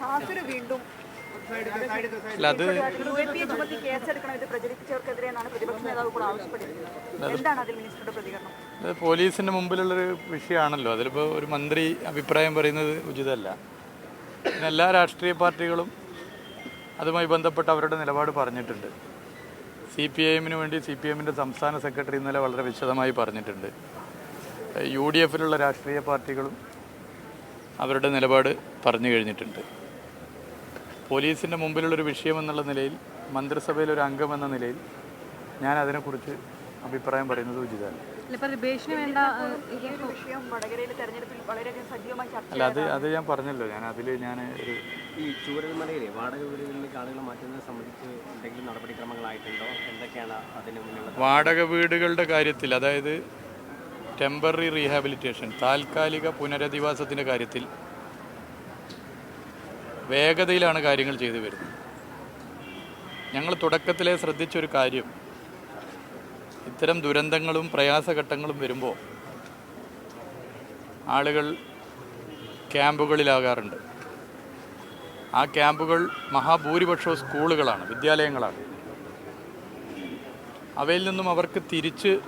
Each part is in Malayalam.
കാസർ വീണ്ടും അല്ല അത് പോലീസിന്റെ മുമ്പിലുള്ളൊരു വിഷയമാണല്ലോ. അതിലിപ്പോൾ ഒരു മന്ത്രി അഭിപ്രായം പറയുന്നത് ഉചിതമല്ല. പിന്നെ എല്ലാ രാഷ്ട്രീയ പാർട്ടികളും അതുമായി ബന്ധപ്പെട്ട് അവരുടെ നിലപാട് പറഞ്ഞിട്ടുണ്ട്. സി പി ഐ എമ്മിന് വേണ്ടി സി പി എമ്മിന്റെ സംസ്ഥാന സെക്രട്ടറി ഇന്നലെ വളരെ വിശദമായി പറഞ്ഞിട്ടുണ്ട്. യു ഡി എഫിലുള്ള രാഷ്ട്രീയ പാർട്ടികളും അവരുടെ നിലപാട് പറഞ്ഞു കഴിഞ്ഞിട്ടുണ്ട്. പോലീസിന്റെ മുമ്പിലുള്ളൊരു വിഷയം എന്നുള്ള നിലയിൽ മന്ത്രിസഭയിലൊരു അംഗം എന്ന നിലയിൽ ഞാൻ അതിനെക്കുറിച്ച് അഭിപ്രായം പറയുന്നത് ഉചിതമല്ല. അല്ല അത് അത് ഞാൻ പറഞ്ഞല്ലോ. ഞാൻ അതിൽ ഞാൻ ഒരു ഈ ചൂരൽമലയിലെ വാടക വീടുകളിലേക്ക് ആളുകൾ മാറ്റുന്നത് സംബന്ധിച്ച് എന്തെങ്കിലും നടപടിക്രമങ്ങളായിട്ടുണ്ടോ? എന്തൊക്കെയാണ് അതിന് മുന്നിലുള്ള വാടക വീടുകളുടെ കാര്യത്തിൽ അതായത് ടെമ്പററി റീഹാബിലിറ്റേഷൻ താൽക്കാലിക പുനരധിവാസത്തിന്റെ കാര്യത്തിൽ വേഗതയിലാണ് കാര്യങ്ങൾ ചെയ്തു വരുന്നത്. ഞങ്ങൾ തുടക്കത്തിലെ ശ്രദ്ധിച്ചൊരു കാര്യം. ഇത്തരം ദുരന്തങ്ങളും പ്രയാസഘട്ടങ്ങളും വരുമ്പോൾ ആളുകൾ ക്യാമ്പുകളിലാകാറുണ്ട്. ആ ക്യാമ്പുകൾ മഹാഭൂരിപക്ഷവും സ്കൂളുകളാണ് വിദ്യാലയങ്ങളാണ്. അവയിൽ നിന്നും അവർക്ക് തിരിച്ച്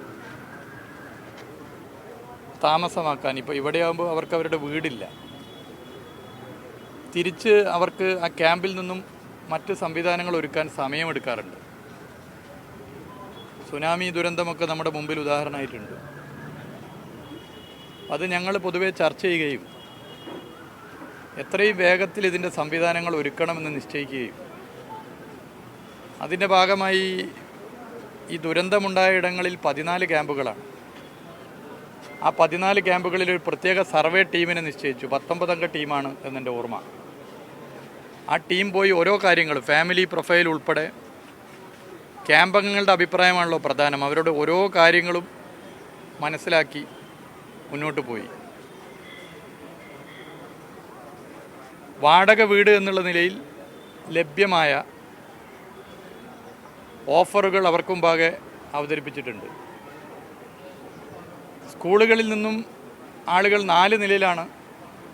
താമസമാക്കാൻ ഇപ്പോൾ ഇവിടെയാകുമ്പോൾ അവർക്ക് അവരുടെ വീടില്ല. തിരിച്ച് അവർക്ക് ആ ക്യാമ്പിൽ നിന്നും മറ്റ് സംവിധാനങ്ങൾ ഒരുക്കാൻ സമയമെടുക്കാറുണ്ട്. സുനാമി ദുരന്തമൊക്കെ നമ്മുടെ മുമ്പിൽ ഉദാഹരണമായിട്ടുണ്ട്. അത് ഞങ്ങൾ പൊതുവെ ചർച്ച ചെയ്യുകയും എത്രയും വേഗത്തിൽ ഇതിന്റെ സംവിധാനങ്ങൾ ഒരുക്കണമെന്ന് നിശ്ചയിക്കുകയും അതിന്റെ ഭാഗമായി ഈ ദുരന്തമുണ്ടായ ഇടങ്ങളിൽ പതിനാല് ക്യാമ്പുകളാണ്. ആ പതിനാല് ക്യാമ്പുകളിൽ ഒരു പ്രത്യേക സർവേ ടീമിനെ നിശ്ചയിച്ചു. പത്തൊമ്പതംഗ ടീമാണ് എന്നെന്റെ ഓർമ്മ. ആ ടീം പോയി ഓരോ കാര്യങ്ങൾ ഫാമിലി പ്രൊഫൈൽ ഉൾപ്പെടെ ക്യാമ്പംഗങ്ങളുടെ അഭിപ്രായമാണല്ലോ പ്രധാനം. അവരുടെ ഓരോ കാര്യങ്ങളും മനസ്സിലാക്കി മുന്നോട്ട് പോയി. വാടക വീട് എന്നുള്ള നിലയിൽ ലഭ്യമായ ഓഫറുകൾ അവർക്കുമ്പാകെ അവതരിപ്പിച്ചിട്ടുണ്ട്. സ്കൂളുകളിൽ നിന്നും ആളുകൾ നാല് നിലയിലാണ്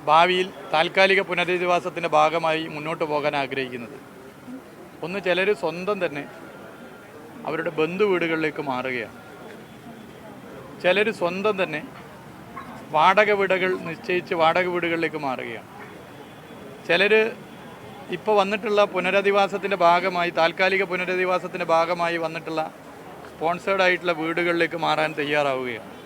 ഭാവിയിൽ താൽക്കാലിക പുനരധിവാസത്തിന്റെ ഭാഗമായി മുന്നോട്ട് പോകാൻ ആഗ്രഹിക്കുന്നത്. ഒന്ന് ചിലർ സ്വന്തം തന്നെ അവരുടെ ബന്ധു വീടുകളിലേക്ക് മാറുകയാണ്. ചിലർ സ്വന്തം തന്നെ വാടക വീടുകൾ നിശ്ചയിച്ച് വാടക വീടുകളിലേക്ക് മാറുകയാണ്. ചിലർ ഇപ്പോൾ വന്നിട്ടുള്ള പുനരധിവാസത്തിന്റെ ഭാഗമായി താൽക്കാലിക പുനരധിവാസത്തിന്റെ ഭാഗമായി വന്നിട്ടുള്ള സ്പോൺസേഡ് ആയിട്ടുള്ള വീടുകളിലേക്ക് മാറാൻ തയ്യാറാവുകയാണ്.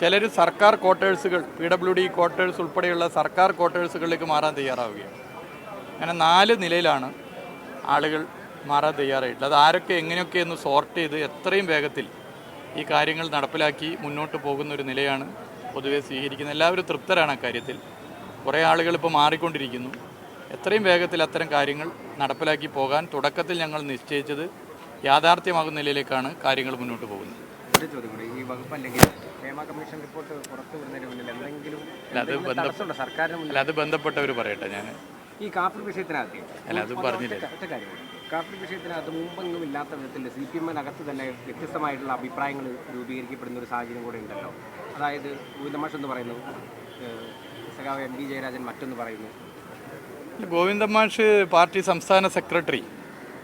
ചിലർ സർക്കാർ ക്വാർട്ടേഴ്സുകൾ പി ഡബ്ല്യു ഡി ക്വാർട്ടേഴ്സ് ഉൾപ്പെടെയുള്ള സർക്കാർ ക്വാർട്ടേഴ്സുകളിലേക്ക് മാറാൻ തയ്യാറാവുകയാണ്. അങ്ങനെ നാല് നിലയിലാണ് ആളുകൾ മാറാൻ തയ്യാറായിട്ടുള്ളത്. അത് ആരൊക്കെ എന്ന് സോർട്ട് ചെയ്ത് എത്രയും വേഗത്തിൽ ഈ കാര്യങ്ങൾ നടപ്പിലാക്കി മുന്നോട്ട് പോകുന്ന ഒരു നിലയാണ് പൊതുവെ സ്വീകരിക്കുന്നത്. എല്ലാവരും തൃപ്തരാണ് അക്കാര്യത്തിൽ. കുറേ ആളുകൾ ഇപ്പോൾ മാറിക്കൊണ്ടിരിക്കുന്നു. എത്രയും വേഗത്തിൽ അത്തരം കാര്യങ്ങൾ നടപ്പിലാക്കി പോകാൻ തുടക്കത്തിൽ ഞങ്ങൾ നിശ്ചയിച്ചത് യാഥാർത്ഥ്യമാകുന്ന നിലയിലേക്കാണ് കാര്യങ്ങൾ മുന്നോട്ട് പോകുന്നത്. ഒരു ചോദ്യം കൂടി. ഈ വകുപ്പ് അല്ലെങ്കിൽ ഹേമ കമ്മീഷൻ റിപ്പോർട്ട് പുറത്തു വരുന്നതിന് മുന്നിൽ എന്തെങ്കിലും തടസ്സമുണ്ടോ സർക്കാരിന് മുന്നിൽ? അത് ബന്ധപ്പെട്ടവർ പറയട്ടെ ഞാൻ ഈ കാപ്പി വിഷയത്തിനകത്ത് അല്ല, അത് പറഞ്ഞില്ല. ഒറ്റ കാര്യം കാഫിർ വിഷയത്തിനകത്ത് മുമ്പെങ്ങും ഇല്ലാത്ത വിധത്തിൽ സി പി എമ്മിനകത്ത് തന്നെ വ്യത്യസ്തമായിട്ടുള്ള അഭിപ്രായങ്ങൾ രൂപീകരിക്കപ്പെടുന്ന ഒരു സാഹചര്യം കൂടെ ഉണ്ടല്ലോ. അതായത് ഗോവിന്ദമാഷ് എന്ന് പറയുന്നു സഖാവ് എം ബി ജയരാജൻ മറ്റൊന്ന് പറയുന്നു. ഗോവിന്ദമാഷ് പാർട്ടി സംസ്ഥാന സെക്രട്ടറി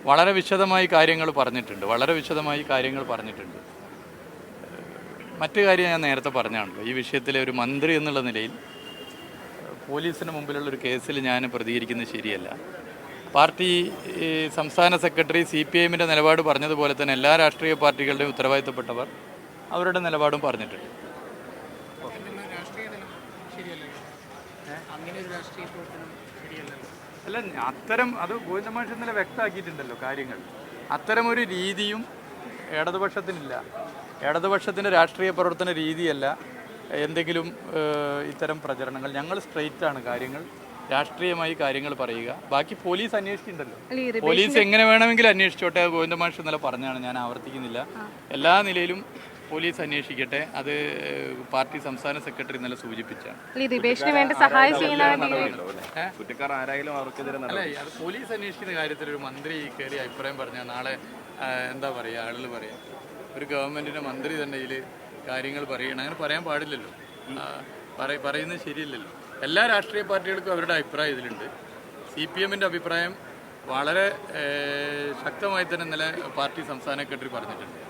വളരെ വിശദമായി കാര്യങ്ങൾ പറഞ്ഞിട്ടുണ്ട്. വളരെ വിശദമായി കാര്യങ്ങൾ പറഞ്ഞിട്ടുണ്ട്. മറ്റു കാര്യം ഞാൻ നേരത്തെ പറഞ്ഞാണല്ലോ. ഈ വിഷയത്തിലെ ഒരു മന്ത്രി എന്നുള്ള നിലയിൽ പോലീസിന് മുമ്പിലുള്ള ഒരു കേസിൽ ഞാൻ പ്രതികരിക്കുന്നത് ശരിയല്ല. പാർട്ടി സംസ്ഥാന സെക്രട്ടറി സി പി എമ്മിന്റെ നിലപാട് പറഞ്ഞതുപോലെ തന്നെ എല്ലാ രാഷ്ട്രീയ പാർട്ടികളുടെയും ഉത്തരവാദിത്തപ്പെട്ടവർ അവരുടെ നിലപാടും പറഞ്ഞിട്ടുണ്ട്. അല്ല അത്തരം അത് ഗോവിന്ദമാഷ് ഇന്നലെ വ്യക്തമാക്കിയിട്ടുണ്ടല്ലോ കാര്യങ്ങൾ. അത്തരമൊരു രീതിയും ഇടതുപക്ഷത്തിനില്ല. ഇടതുപക്ഷത്തിന്റെ രാഷ്ട്രീയ പ്രവർത്തന രീതിയല്ല എന്തെങ്കിലും ഇത്തരം പ്രചരണങ്ങൾ. ഞങ്ങൾ സ്ട്രെയിറ്റ് ആണ് കാര്യങ്ങൾ. രാഷ്ട്രീയമായി കാര്യങ്ങൾ പറയുക. ബാക്കി പോലീസ് അന്വേഷിച്ചിട്ടുണ്ടല്ലോ. പോലീസ് എങ്ങനെ വേണമെങ്കിലും അന്വേഷിച്ചോട്ടെ ഗോവിന്ദമാഷ് ഇന്നലെ പറഞ്ഞാണ് ഞാൻ ആവർത്തിക്കുന്നില്ല. എല്ലാ നിലയിലും പോലീസ് അന്വേഷിക്കട്ടെ അത് പാർട്ടി സംസ്ഥാന സെക്രട്ടറി ഇന്നലെ സൂചിപ്പിച്ചാണ്. അല്ല അത് പോലീസ് അന്വേഷിക്കുന്ന കാര്യത്തിൽ ഒരു മന്ത്രി കയറി അഭിപ്രായം പറഞ്ഞാൽ നാളെ എന്താ പറയുക ആളുകൾ പറയാം ഒരു ഗവൺമെന്റിന്റെ മന്ത്രി തന്നെ ഇതിൽ കാര്യങ്ങൾ പറയണം. അങ്ങനെ പറയാൻ പാടില്ലല്ലോ. പറ- പറയുന്നത് ശരിയല്ലല്ലോ. എല്ലാ രാഷ്ട്രീയ പാർട്ടികൾക്കും അവരുടെ അഭിപ്രായം ഇതിലുണ്ട്. സി പി എമ്മിന്റെ അഭിപ്രായം വളരെ ശക്തമായി തന്നെ ഇന്നലെ പാർട്ടി സംസ്ഥാന സെക്രട്ടറി പറഞ്ഞിട്ടുണ്ട്.